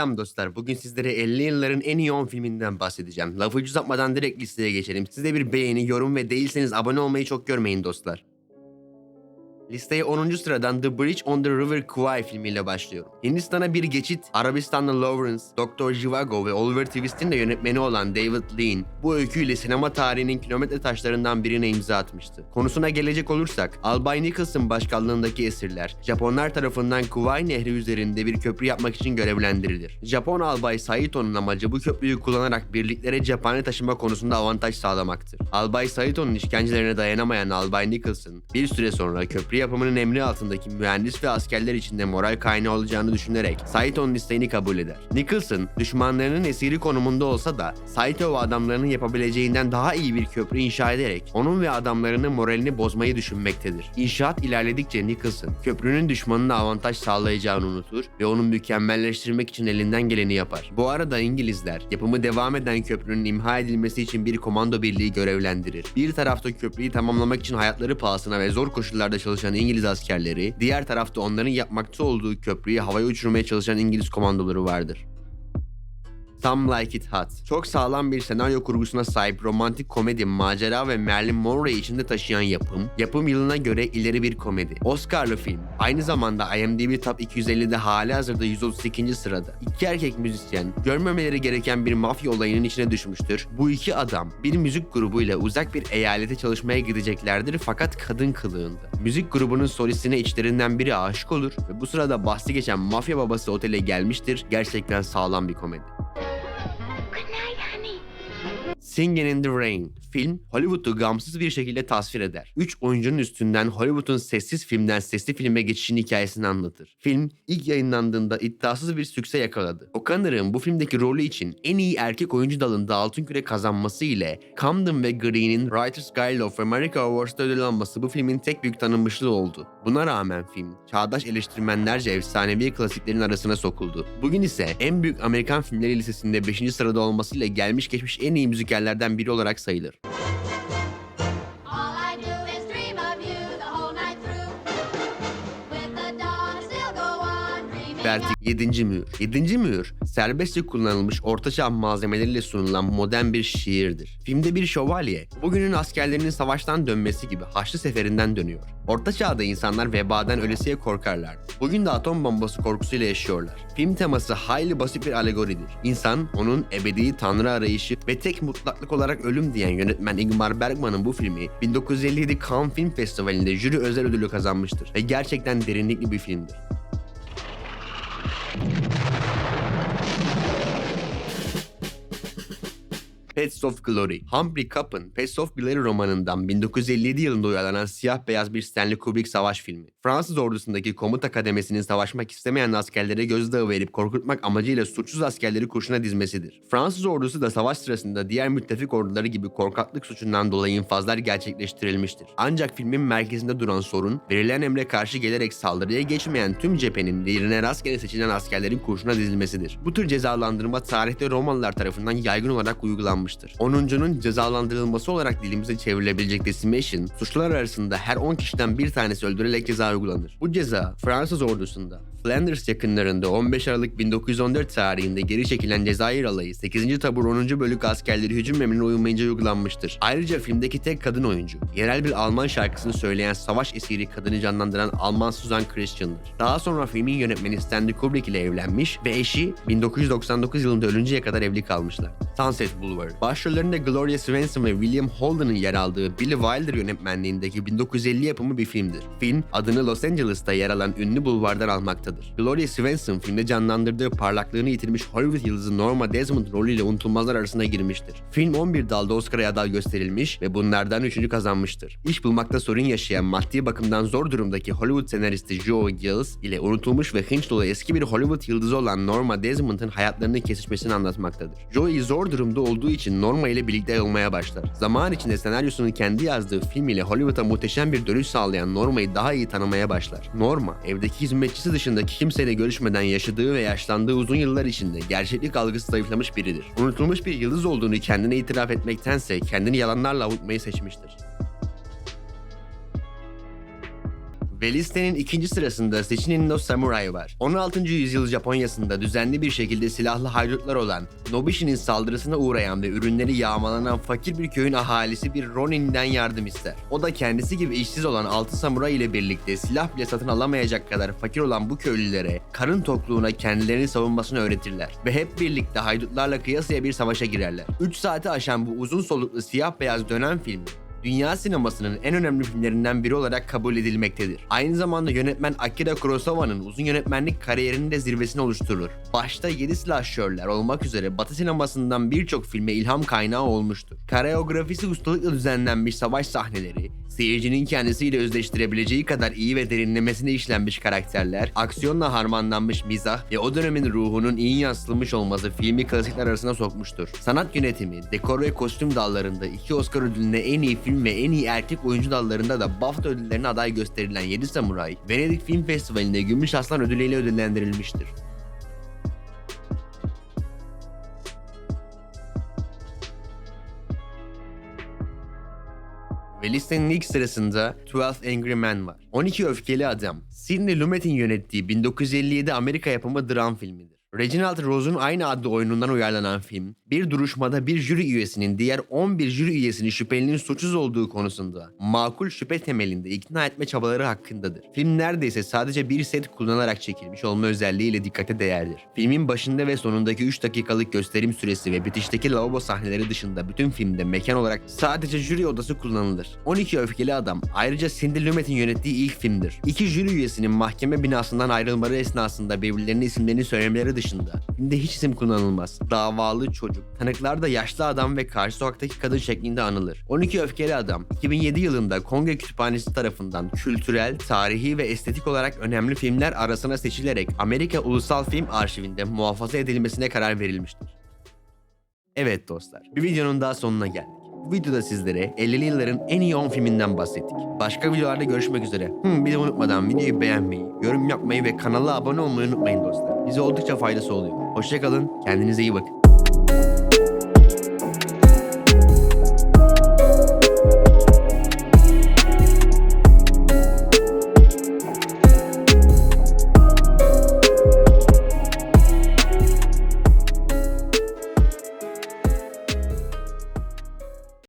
Selam dostlar. Bugün sizlere 50 yılların en iyi 10 filminden bahsedeceğim. Lafı hiç uzatmadan direkt listeye geçelim. Size bir beğeni, yorum ve değilseniz abone olmayı çok görmeyin dostlar. Listeye 10. sıradan The Bridge on the River Kwai filmiyle başlıyorum. Hindistan'a bir geçit, Arabistan'da Lawrence, Dr. Zhivago ve Oliver Twist'in de yönetmeni olan David Lean bu öyküyle sinema tarihinin kilometre taşlarından birine imza atmıştı. Konusuna gelecek olursak, Albay Nicholson başkanlığındaki esirler, Japonlar tarafından Kwai Nehri üzerinde bir köprü yapmak için görevlendirilir. Japon albay Saito'nun amacı bu köprüyü kullanarak birliklere cephane taşıma konusunda avantaj sağlamaktır. Albay Saito'nun işkencelerine dayanamayan Albay Nicholson, bir süre sonra köprü yapımının emri altındaki mühendis ve askerler içinde moral kaynağı olacağını düşünerek Saito'nun isteğini kabul eder. Nicholson, düşmanlarının esiri konumunda olsa da Saito ve adamlarının yapabileceğinden daha iyi bir köprü inşa ederek onun ve adamlarının moralini bozmayı düşünmektedir. İnşaat ilerledikçe Nicholson, köprünün düşmanına avantaj sağlayacağını unutur ve onu mükemmelleştirmek için elinden geleni yapar. Bu arada İngilizler, yapımı devam eden köprünün imha edilmesi için bir komando birliği görevlendirir. Bir tarafta köprüyü tamamlamak için hayatları pahasına ve zor koşullarda çalışan İngiliz askerleri, diğer tarafta onların yapmakta olduğu köprüyü havaya uçurmaya çalışan İngiliz komandoları vardır. Some Like It Hot. Çok sağlam bir senaryo kurgusuna sahip romantik komedi, macera ve Marilyn Monroe içinde taşıyan yapım, yapım yılına göre ileri bir komedi. Oscar'lı film. Aynı zamanda IMDb Top 250'de hali hazırda 132. sırada. İki erkek müzisyen, görmemeleri gereken bir mafya olayının içine düşmüştür. Bu iki adam bir müzik grubuyla uzak bir eyalete çalışmaya gideceklerdir fakat kadın kılığında. Müzik grubunun solistine içlerinden biri aşık olur ve bu sırada bahsi geçen mafya babası otele gelmiştir. Gerçekten sağlam bir komedi. Night, honey. Singing in the Rain film Hollywood'u gamsız bir şekilde tasvir eder. Üç oyuncunun üstünden Hollywood'un sessiz filmden sesli filme geçişin hikayesini anlatır. Film ilk yayınlandığında iddiasız bir sükse yakaladı. O'Connor'ın bu filmdeki rolü için en iyi erkek oyuncu dalında altın küre kazanması ile Camden ve Green'in Writers Guild of America Awards'ta ödül alması bu filmin tek büyük tanınmışlığı oldu. Buna rağmen film, çağdaş eleştirmenlerce efsanevi klasiklerin arasına sokuldu. Bugün ise en büyük Amerikan filmleri listesinde 5. sırada olmasıyla gelmiş geçmiş en iyi müzikallerden biri olarak sayılır. Vertik 7. Mühür. 7. Mühür, serbestçe kullanılmış ortaçağ malzemeleriyle sunulan modern bir şiirdir. Filmde bir şövalye, bugünün askerlerinin savaştan dönmesi gibi Haçlı Seferinden dönüyor. Orta çağda insanlar vebadan ölesiye korkarlardı. Bugün de atom bombası korkusuyla yaşıyorlar. Film teması hayli basit bir alegoridir. İnsan, onun ebedi tanrı arayışı ve tek mutlaklık olarak ölüm diyen yönetmen Ingmar Bergman'ın bu filmi 1957 Cannes Film Festivali'nde jüri özel ödülü kazanmıştır ve gerçekten derinlikli bir filmdir. Pets of Glory. Humphrey Capp'ın Pets of Glory romanından 1957 yılında uyarlanan siyah beyaz bir Stanley Kubrick savaş filmi. Fransız ordusundaki komuta kademesinin savaşmak istemeyen askerlere gözdağı verip korkutmak amacıyla suçsuz askerleri kurşuna dizmesidir. Fransız ordusu da savaş sırasında diğer müttefik orduları gibi korkaklık suçundan dolayı infazlar gerçekleştirilmiştir. Ancak filmin merkezinde duran sorun, verilen emre karşı gelerek saldırıya geçmeyen tüm cephenin yerine rastgele seçilen askerlerin kurşuna dizilmesidir. Bu tür cezalandırma tarihte Romalılar tarafından yaygın olarak uygulanmıştır. 10'uncunun cezalandırılması olarak dilimize çevrilebilecek decimation, suçlular arasında her 10 kişiden bir tanesi öldürülerek ceza uygulanır. Bu ceza Fransız ordusunda Flanders yakınlarında 15 Aralık 1914 tarihinde geri çekilen Cezayir alayı 8. Tabur 10. Bölük askerleri hücum emrine uymayınca uygulanmıştır. Ayrıca filmdeki tek kadın oyuncu, yerel bir Alman şarkısını söyleyen savaş esiri kadını canlandıran Alman Susan Christian'dır. Daha sonra filmin yönetmeni Stanley Kubrick ile evlenmiş ve eşi 1999 yılında ölünceye kadar evli kalmışlar. Sunset Boulevard. Başrollerinde Gloria Swanson ve William Holden'ın yer aldığı Billy Wilder yönetmenliğindeki 1950 yapımı bir filmdir. Film adını Los Angeles'ta yer alan ünlü bulvardan almaktadır. Gloria Swanson filmde canlandırdığı parlaklığını yitirmiş Hollywood yıldızı Norma Desmond rolüyle unutulmazlar arasına girmiştir. Film 11 dalda Oscar'a aday gösterilmiş ve bunlardan 3. kazanmıştır. İş bulmakta sorun yaşayan maddi bakımdan zor durumdaki Hollywood senaristi Joe Gills ile unutulmuş ve hınç dolu eski bir Hollywood yıldızı olan Norma Desmond'ın hayatlarının kesişmesini anlatmaktadır. Joey zor durumda olduğu için Norma ile birlikte olmaya başlar. Zaman içinde senaryosunu kendi yazdığı film ile Hollywood'a muhteşem bir dönüş sağlayan Norma'yı daha iyi tanımaya başlar. Norma, evdeki hizmetçisi dışındaki kimseyle görüşmeden yaşadığı ve yaşlandığı uzun yıllar içinde gerçeklik algısı zayıflamış biridir. Unutulmuş bir yıldız olduğunu kendine itiraf etmektense kendini yalanlarla avutmayı seçmiştir. Ve listenin ikinci sırasında Seishinin no Samurai var. 16. yüzyıl Japonya'sında düzenli bir şekilde silahlı haydutlar olan Nobishi'nin saldırısına uğrayan ve ürünleri yağmalanan fakir bir köyün ahalisi bir Ronin'den yardım ister. O da kendisi gibi işsiz olan 6 samuray ile birlikte silah bile satın alamayacak kadar fakir olan bu köylülere karın tokluğuna kendilerini savunmasını öğretirler. Ve hep birlikte haydutlarla kıyasıya bir savaşa girerler. 3 saati aşan bu uzun soluklu siyah beyaz dönem filmi dünya sinemasının en önemli filmlerinden biri olarak kabul edilmektedir. Aynı zamanda yönetmen Akira Kurosawa'nın uzun yönetmenlik kariyerinin de zirvesini oluşturur. Başta 7 slasherler olmak üzere Batı sinemasından birçok filme ilham kaynağı olmuştur. Koreografisi ustalıkla düzenlenmiş savaş sahneleri, seyircinin kendisiyle özdeştirebileceği kadar iyi ve derinlemesine işlenmiş karakterler, aksiyonla harmanlanmış mizah ve o dönemin ruhunun iyi yansıtılmış olması filmi klasikler arasına sokmuştur. Sanat yönetimi, dekor ve kostüm dallarında iki Oscar ödülüne en iyi film ve en iyi erkek oyuncu dallarında da BAFTA ödüllerine aday gösterilen 7 Samuray, Venedik Film Festivali'nde Gümüş Aslan ödülüyle ödüllendirilmiştir. Ve listenin ilk sırasında 12 Angry Men var. 12 Öfkeli Adam. Sidney Lumet'in yönettiği 1957 Amerika yapımı dram filmidir. Reginald Rose'un aynı adlı oyunundan uyarlanan film, bir duruşmada bir jüri üyesinin diğer 11 jüri üyesinin şüphelinin suçsuz olduğu konusunda makul şüphe temelinde ikna etme çabaları hakkındadır. Film neredeyse sadece bir set kullanarak çekilmiş olma özelliğiyle dikkate değerdir. Filmin başında ve sonundaki 3 dakikalık gösterim süresi ve bitişteki lavabo sahneleri dışında bütün filmde mekan olarak sadece jüri odası kullanılır. 12 Öfkeli Adam ayrıca Cindy Lumet'in yönettiği ilk filmdir. İki jüri üyesinin mahkeme binasından ayrılmaları esnasında birbirlerinin isimlerini söylemeleri dışında filmde hiç isim kullanılmaz. Davalı çocuk, tanıklar da yaşlı adam ve karşı sokaktaki kadın şeklinde anılır. 12 Öfkeli Adam 2007 yılında Kongo Kütüphanesi tarafından kültürel, tarihi ve estetik olarak önemli filmler arasına seçilerek Amerika Ulusal Film Arşivinde muhafaza edilmesine karar verilmiştir. Evet dostlar, bir videonun daha sonuna geldik. Bu videoda sizlere 50'li yılların en iyi 10 filminden bahsettik. Başka videolarda görüşmek üzere. Hmm, bir de unutmadan videoyu beğenmeyi, yorum yapmayı ve kanala abone olmayı unutmayın dostlar. Bize oldukça faydası oluyor. Hoşçakalın, kendinize iyi bakın.